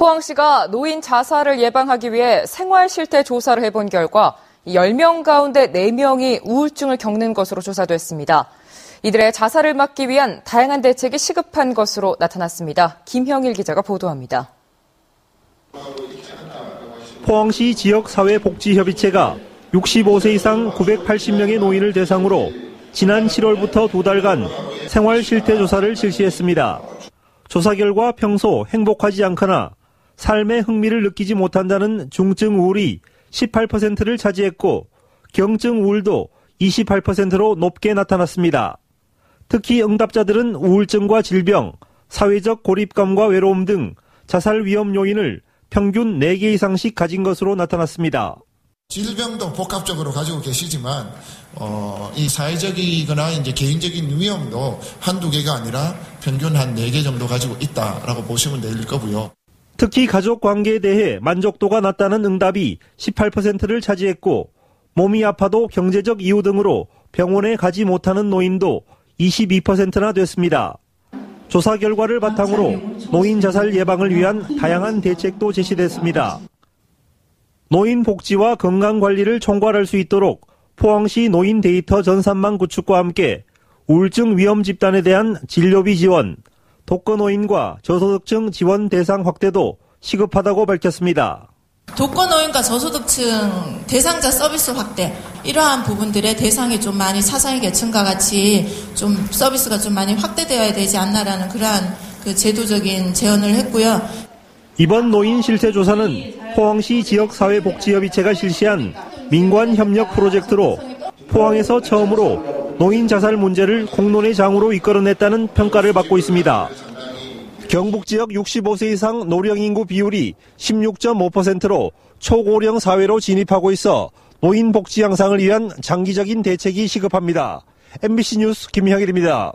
포항시가 노인 자살을 예방하기 위해 생활 실태 조사를 해본 결과 10명 가운데 4명이 우울증을 겪는 것으로 조사됐습니다. 이들의 자살을 막기 위한 다양한 대책이 시급한 것으로 나타났습니다. 김형일 기자가 보도합니다. 포항시 지역사회복지협의체가 65세 이상 980명의 노인을 대상으로 지난 7월부터 두 달간 생활 실태 조사를 실시했습니다. 조사 결과 평소 행복하지 않거나 삶의 흥미를 느끼지 못한다는 중증 우울이 18%를 차지했고 경증 우울도 28%로 높게 나타났습니다. 특히 응답자들은 우울증과 질병, 사회적 고립감과 외로움 등 자살 위험 요인을 평균 4개 이상씩 가진 것으로 나타났습니다. 질병도 복합적으로 가지고 계시지만 어, 이 사회적이거나 이제 개인적인 위험도 한두 개가 아니라 평균 한 네 개 정도 가지고 있다라고 보시면 될 거고요. 특히 가족 관계에 대해 만족도가 낮다는 응답이 18%를 차지했고 몸이 아파도 경제적 이유 등으로 병원에 가지 못하는 노인도 22%나 됐습니다. 조사 결과를 바탕으로 노인 자살 예방을 위한 다양한 대책도 제시됐습니다. 노인 복지와 건강 관리를 총괄할 수 있도록 포항시 노인 데이터 전산망 구축과 함께 우울증 위험 집단에 대한 진료비 지원, 독거노인과 저소득층 지원 대상 확대도 시급하다고 밝혔습니다. 독거노인과 저소득층 대상자 서비스 확대 이러한 부분들의 대상이 좀 많이 사상의 계층과 같이 좀 서비스가 좀 많이 확대되어야 되지 않나라는 그러한 그 제도적인 제언을 했고요. 이번 노인 실태 조사는 포항시 지역사회복지협의체가 실시한 민관 협력 프로젝트로 포항에서 처음으로 노인 자살 문제를 공론의 장으로 이끌어냈다는 평가를 받고 있습니다. 경북 지역 65세 이상 노령 인구 비율이 16.5%로 초고령 사회로 진입하고 있어 노인 복지 향상을 위한 장기적인 대책이 시급합니다. MBC 뉴스 김형일입니다.